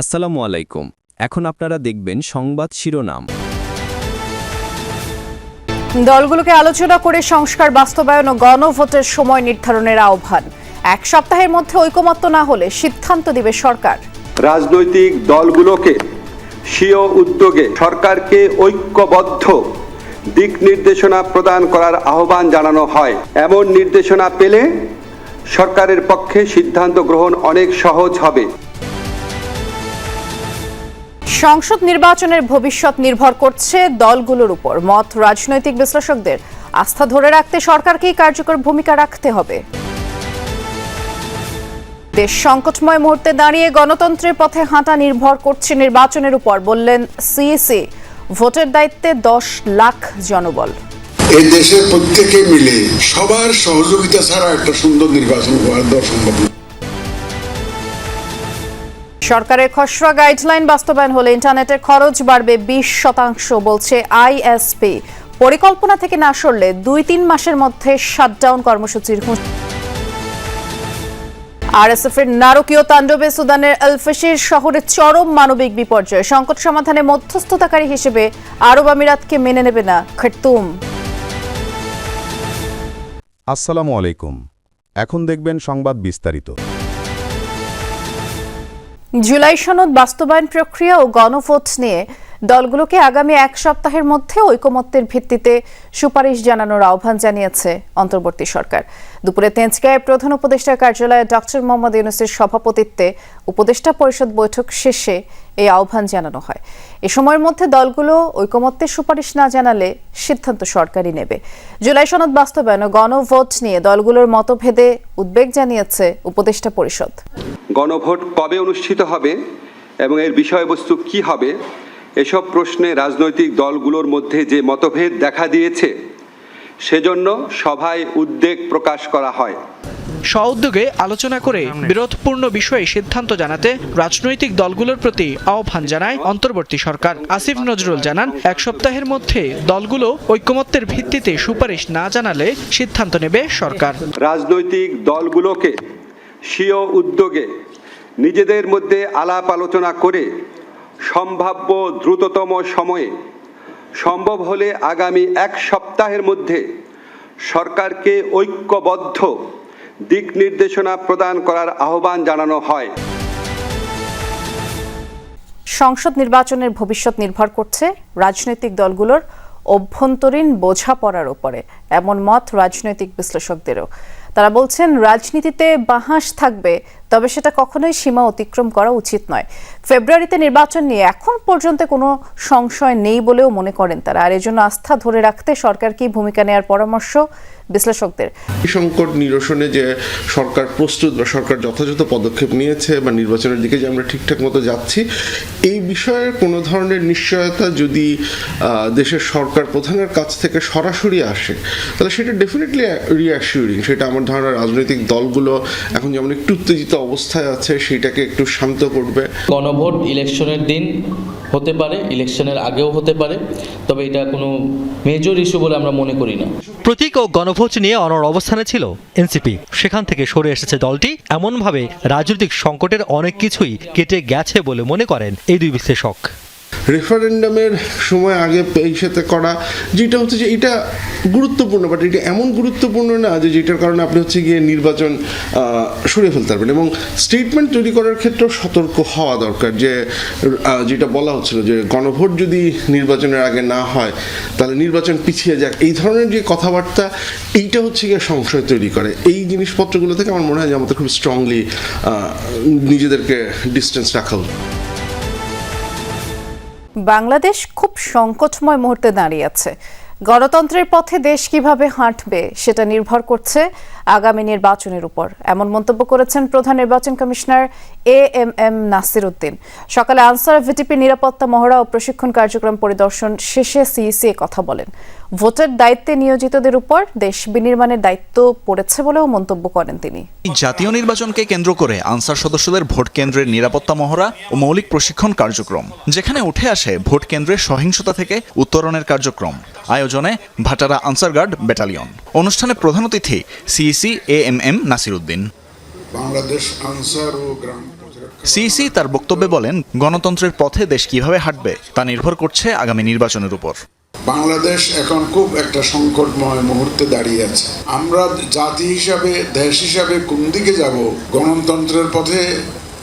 আসসালামু আলাইকুম। এখন আপনারা দেখবেন সংবাদ শিরোনাম। দলগুলোকে আলোচনা করে সংস্কার বাস্তবায়ন ও গণভোটের সময় নির্ধারণের আহ্বান। এক সপ্তাহের মধ্যে ঐকমত্য না হলে সিদ্ধান্ত দিবে সরকার। রাজনৈতিক দলগুলোকে স্বীয় উদ্যোগে সরকারকে ঐক্যবদ্ধ দিক নির্দেশনা প্রদান করার আহ্বান জানানো হয়। এমন নির্দেশনা পেলে সরকারের পক্ষে সিদ্ধান্ত গ্রহণ অনেক সহজ হবে। সংসদ নির্বাচনের ভবিষ্যৎ নির্ভর করছে দলগুলোর উপর। মত রাজনৈতিক বিশ্লেষকদের আস্থা ধরে রাখতে সরকারকেই কার্যকর ভূমিকা রাখতে হবে। দেশ সংকটময় মুহূর্তে দাঁড়িয়ে গণতন্ত্রের পথে হাঁটা নির্ভর করছে নির্বাচনের উপর, বললেন সিএসি ভোটের দায়িত্বে দশ লাখ জনবল। এই দেশের প্রত্যেকে মিলে সবার সহযোগিতা ছাড়া একটা সুন্দর নির্বাচন করা সম্ভব। সরকারের খসড়া গাইডলাইন বাস্তবায়ন হলে ইন্টারনেটের খরচ বাড়বে বিশ শতাংশ বলছে আইএসপি। পরিকল্পনা থেকে না সরলে দুই তিন মাসের মধ্যে শাটডাউন কর্মসূচির আরএসএফ এর নারকীয় তাণ্ডবে সুদানের আলফেশির শহরে চরম মানবিক বিপর্যয়। সংকট সমাধানে মধ্যস্থতাকারী হিসেবে আরব আমিরাতকে মেনে নেবে না খার্তুম। আসসালামু আলাইকুম। এখন দেখবেন সংবাদ বিস্তারিত। জুলাই সনদ বাস্তবায়ন প্রক্রিয়া ও গণভোট নিয়ে দলগুলোকে আগামী এক সপ্তাহের মধ্যে ঐকমত্যের ভিত্তিতে সুপারিশ জানানোর আহ্বান জানিয়েছে অন্তর্বর্তী সরকার। দুপুরে তেঁচগাঁয়ের প্রধান উপদেষ্টার কার্যালয়ে ডক্টর মোহাম্মদ ইউনুসের সভাপতিত্বে উপদেষ্টা পরিষদ বৈঠক শেষে এই আহ্বান জানানো হয়। এ সময়ের মধ্যে দলগুলো ঐকমত্যের সুপারিশ না জানালে সিদ্ধান্ত সরকারই নেবে। জুলাই সনদ বাস্তবায়ন ও গণভোট নিয়ে দলগুলোর মতভেদে উদ্বেগ জানিয়েছে উপদেষ্টা পরিষদ। গণভোট কবে অনুষ্ঠিত হবে এবং এর বিষয়বস্তু কি হবে এসব প্রশ্নে রাজনৈতিক দলগুলোর মধ্যে যে মতভেদ দেখা দিয়েছে সেজন্য সভায় উদ্বেগ প্রকাশ করা হয়। স্বউদ্যোগে আলোচনা করে বিরোধপূর্ণ বিষয়ে সিদ্ধান্ত জানাতে রাজনৈতিক দলগুলোর প্রতি আহ্বান জানায় অন্তর্বর্তী সরকার। আসিফ নজরুল জানান এক সপ্তাহের মধ্যে দলগুলো ঐকমত্যের ভিত্তিতে সুপারিশ না জানালে সিদ্ধান্ত নেবে সরকার। রাজনৈতিক দলগুলোকে স্বীয় উদ্যোগে নিজেদের মধ্যে আলাপ আলোচনা করে সম্ভাব্য দ্রুততম সময়ে সম্ভব হলে আগামী এক সপ্তাহের মধ্যে সরকারকে ঐক্যবদ্ধ দিক নির্দেশনা প্রদান করার আহ্বান জানানো হয়। সংসদ নির্বাচনের ভবিষ্যৎ নির্ভর করছে রাজনৈতিক দলগুলোর অভ্যন্তরীণ বোঝাপড়ার উপরে, এমন মত রাজনৈতিক বিশ্লেষকদেরও। তারা বলছেন, রাজনীতিতে বাহাস থাকবে তবে সেটা কখনোই সীমা অতিক্রম করা উচিত নয়। ফেব্রুয়ারিতে নির্বাচন নিয়ে এখন পর্যন্ত কোনো সংশয় নেই বলেও মনে করেন তারা। আর এজন্য আস্থা ধরে রাখতে সরকারকেই ভূমিকা নেওয়ার পরামর্শ বিশ্লেষকদের? সংকট নিরসনে যে সরকার প্রস্তুত বা সরকার যথাযথ পদক্ষেপ নিয়েছে বা নির্বাচনের দিকে যে আমরা ঠিকঠাক মতো যাচ্ছি, এই বিষয়ে কোনো ধরনের নিশ্চয়তা যদি দেশের সরকার প্রধানের কাছ থেকে সরাসরি আসে, তাহলে সেটা ডেফিনেটলি রিঅ্যাসিউরিং সেটা আমার ধারণা রাজনৈতিক দলগুলো এখন যেমন একটু উত্তেজিত অবস্থায় আছে সেটাকে একটু শান্ত করবে। গণভোট ইলেকশনের দিন হতে পারে ইলেকশনের আগেও হতে পারে তবে এটা কোনো মেজর ইস্যু বলে আমরা মনে করি না। প্রতীক ও গণভোট নিয়ে অনর অবস্থানে ছিল এনসিপি। সেখান থেকে সরে এসেছে দলটি। এমনভাবে রাজনৈতিক সংকটের অনেক কিছুই কেটে গেছে বলে মনে করেন এই দুই বিশ্লেষক। রেফারেন্ডামের সময় আগে এই সাথে করা, যেটা হচ্ছে যে এটা গুরুত্বপূর্ণ বাট এটা এমন গুরুত্বপূর্ণ না যে যেটার কারণে আপনি হচ্ছে গিয়ে নির্বাচন সরিয়ে ফেলতে পারবেন। এবং স্টেটমেন্ট তৈরি করার ক্ষেত্রেও সতর্ক হওয়া দরকার যে যেটা বলা হচ্ছিল যে গণভোট যদি নির্বাচনের আগে না হয়, তাহলে নির্বাচন পিছিয়ে যাক। এই ধরনের যে কথাবার্তা, এইটা হচ্ছে গিয়ে সংশয় তৈরি করে। এই জিনিসপত্রগুলো থেকে আমার মনে হয় যে আমাদের খুব স্ট্রংলি নিজেদেরকে ডিস্টেন্স রাখা উচিত। বাংলাদেশ খুব সংকটময় মুহূর্তে দাঁড়িয়ে আছে। গণতন্ত্রের পথে দেশ কীভাবে হাঁটবে, সেটা নির্ভর করছে আগামী নির্বাচনের উপর। এমন মন্তব্য করেছেন প্রধান নির্বাচন commissioner A M M Nasir Uddin সকালে আনসার ভিটিপি নিরাপত্তা মহড়া ও প্রশিক্ষণ কার্যক্রম পরিদর্শন শেষে সিইসি কথা বলেন। ভোটের দায়িত্বে নিয়োজিতদের উপর দেশ বিনির্মাণের দায়িত্ব পড়েছে বলেও মন্তব্য করেন তিনি। জাতীয় নির্বাচনকে কেন্দ্র করে আনসার সদস্যদের ভোট কেন্দ্রের নিরাপত্তা মহড়া ও মৌলিক প্রশিক্ষণ কার্যক্রম, যেখানে উঠে আসে ভোট কেন্দ্রের সহিংসতা থেকে উত্তরণের কার্যক্রম। আয়োজনে ভাটারা আনসার গার্ড ব্যাটালিয়ন। অনুষ্ঠানে প্রধান অতিথি CEC A M M Nasir Uddin Bangladesh Ansar ও গ্রাম সিইসি তার বক্তব্যে বলেন গণতন্ত্রের পথে দেশ কীভাবে হাঁটবে তা নির্ভর করছে আগামী নির্বাচনের উপর। বাংলাদেশ এখন খুব একটা সংকটময় মুহূর্তে দাঁড়িয়ে আছে। আমরা জাতি হিসাবে দেশ হিসাবে কোন দিকে যাব গণতন্ত্রের পথে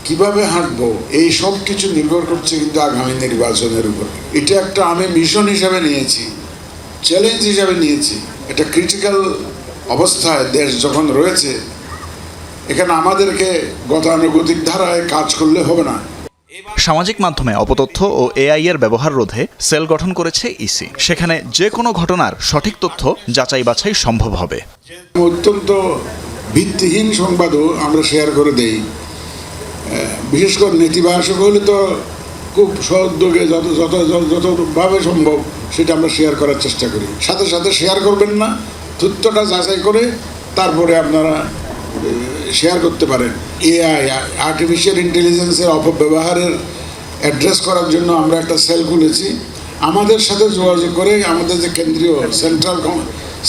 কীভাবে হাঁটবো এই সব কিছু নির্ভর করছে কিন্তু আগামী নির্বাচনের উপর। এটা একটা আমি মিশন হিসাবে নিয়েছি। চ্যালেঞ্জ হিসাবে নিয়েছি। এটা ক্রিটিক্যাল অবস্থায় দেশ যখন রয়েছে এখানে আমাদেরকে গতানুগতিক ধারায় কাজ করলে হবে না। সামাজিক মাধ্যমে অপতথ্য ও এআই এর ব্যবহার রোধে সেল গঠন করেছে ইসি। সেখানে যে কোনো ঘটনার সঠিক তথ্য যাচাই বাছাই সম্ভব হবে। অত্যন্ত ভিত্তিহীন সংবাদও আমরা শেয়ার করে দেই। বিশেষ করে নেতিবাচক হলে তো খুব সদ্যোগে যত যত যত- যতভাবে সম্ভব সেটা আমরা শেয়ার করার চেষ্টা করি। সাথে সাথে শেয়ার করবেন না, তথ্যটা যাচাই করে তারপরে আপনারা শেয়ার করতে পারেন। এআই আর্টিফিশিয়াল ইন্টেলিজেন্সের অপব্যবহারের অ্যাড্রেস করার জন্য আমরা একটা সেল খুলেছি। আমাদের সাথে যোগাযোগ করে আমাদের যে কেন্দ্রীয় সেন্ট্রাল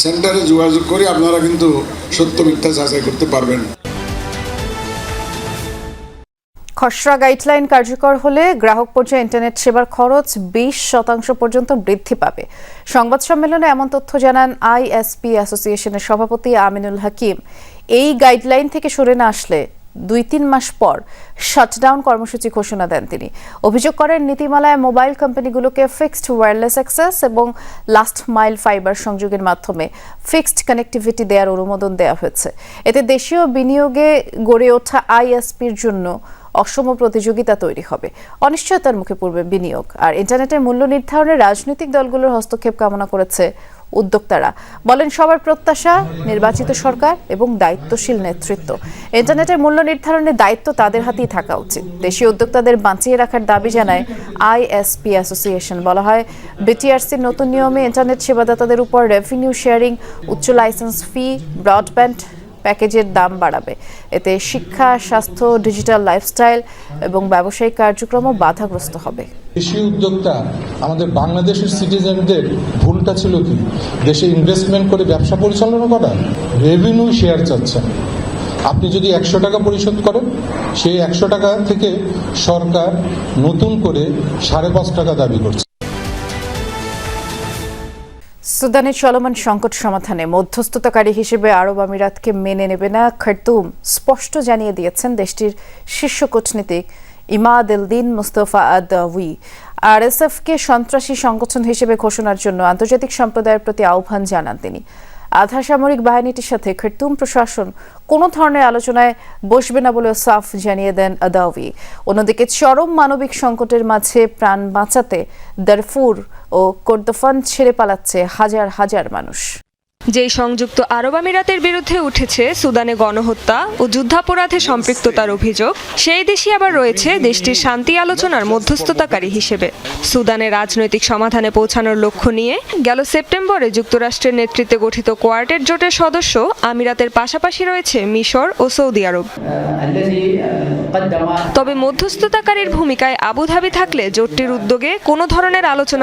সেন্টারে যোগাযোগ করে আপনারা কিন্তু সত্য মিথ্যা যাচাই করতে পারবেন। খসড়া গাইডলাইন কার্যকর হলে গ্রাহক পর্যায়ে ইন্টারনেট সেবার খরচ বিশ শতাংশ পর্যন্ত বৃদ্ধি পাবে। সংবাদ সম্মেলনে এমন তথ্য জানান আইএসপি অ্যাসোসিয়েশনের সভাপতি আমিনুল হাকিম। এই গাইডলাইন থেকে সরে না আসলে দুই তিন মাস পর শাটডাউন কর্মসূচি ঘোষণা দেন তিনি। অভিযোগ করেন, নীতিমালায় মোবাইল কোম্পানিগুলোকে ফিক্সড ওয়্যারলেস অ্যাক্সেস এবং লাস্ট মাইল ফাইবার সংযোগের মাধ্যমে ফিক্সড কানেক্টিভিটি দেওয়ার অনুমোদন দেওয়া হয়েছে। এতে দেশীয় বিনিয়োগে গড়ে ওঠা আইএসপির জন্য অসম প্রতিযোগিতা তৈরি হবে। অনিশ্চয়তার মুখে পড়বে বিনিয়োগ। আর ইন্টারনেটের মূল্য নির্ধারণে রাজনৈতিক দলগুলোর হস্তক্ষেপ কামনা করেছে উদ্যোক্তারা। বলেন, সবার প্রত্যাশা, নির্বাচিত সরকার এবং দায়িত্বশীল নেতৃত্ব। ইন্টারনেটের মূল্য নির্ধারণের দায়িত্ব তাদের হাতেই থাকা উচিত। দেশীয় উদ্যোক্তাদের বাঁচিয়ে রাখার দাবি জানায় আইএসপি অ্যাসোসিয়েশন। বলা হয়, বিটিআরসির নতুন নিয়মে ইন্টারনেট সেবাদাতাদের উপর রেভিনিউ শেয়ারিং, উচ্চ লাইসেন্স ফি, ব্রডব্যান্ড প্যাকেজের দাম বাড়াবে। এতে শিক্ষা, স্বাস্থ্য, ডিজিটাল লাইফস্টাইল এবং ব্যবসায়িক কার্যক্রমও বাধাগ্রস্ত হবে। কৃষি উদ্যোক্তা, আমাদের বাংলাদেশের সিটিজেনদের ভুলটা ছিল কি? দেশে ইনভেস্টমেন্ট করে ব্যবসা পরিচালনা করা? রেভিনিউ শেয়ার চাচ্ছেন আপনি যদি একশো টাকা পরিশোধ করেন, সেই একশো টাকা থেকে সরকার নতুন করে সাড়ে পাঁচ টাকা দাবি করছে। সুদানের চলমান সংকট সমাধানে মধ্যস্থতাকারী হিসেবে আরব আমিরাতকে মেনে নেবে না খার্তুম। স্পষ্ট জানিয়ে দিয়েছেন দেশটির শীর্ষ কূটনীতিক ইমাদ এলদিন মুস্তফা আদাউই। আরএসএফকে সন্ত্রাসী সংগঠন হিসেবে ঘোষণার জন্য আন্তর্জাতিক সম্প্রদায়ের প্রতি আহ্বান জানান তিনি। আধা সামরিক বাহিনীটির সাথে খেরতুম প্রশাসন কোনো ধরনের আলোচনায় বসবে না বলে সাফ জানিয়ে দেন আদাউই অন্যদিকে চরম মানবিক সংকটের মাঝে প্রাণ বাঁচাতে দারফুর ও কর্দফান ছেড়ে পালাচ্ছে হাজার হাজার মানুষ। যেই সংযুক্ত আরব আমিরাতের বিরুদ্ধে উঠেছে সুদানে গণহত্যা ও যুদ্ধাপরাধে সম্পৃক্ততার অভিযোগ, সেই দেশই আবার রয়েছে দেশটির শান্তি আলোচনার মধ্যস্থতাকারী হিসেবে। সুদানে রাজনৈতিক সমাধানে পৌঁছানোর লক্ষ্য নিয়ে গেল সেপ্টেম্বরে যুক্তরাষ্ট্রের নেতৃত্বে গঠিত কোয়ার্টেট জোটের সদস্য আমিরাতের পাশাপাশি রয়েছে মিশর ও সৌদি আরব। তবে মধ্যস্থতাকারীর ভূমিকায় আবুধাবি থাকলে জোটটির উদ্যোগে কোনো ধরনের আলোচনায়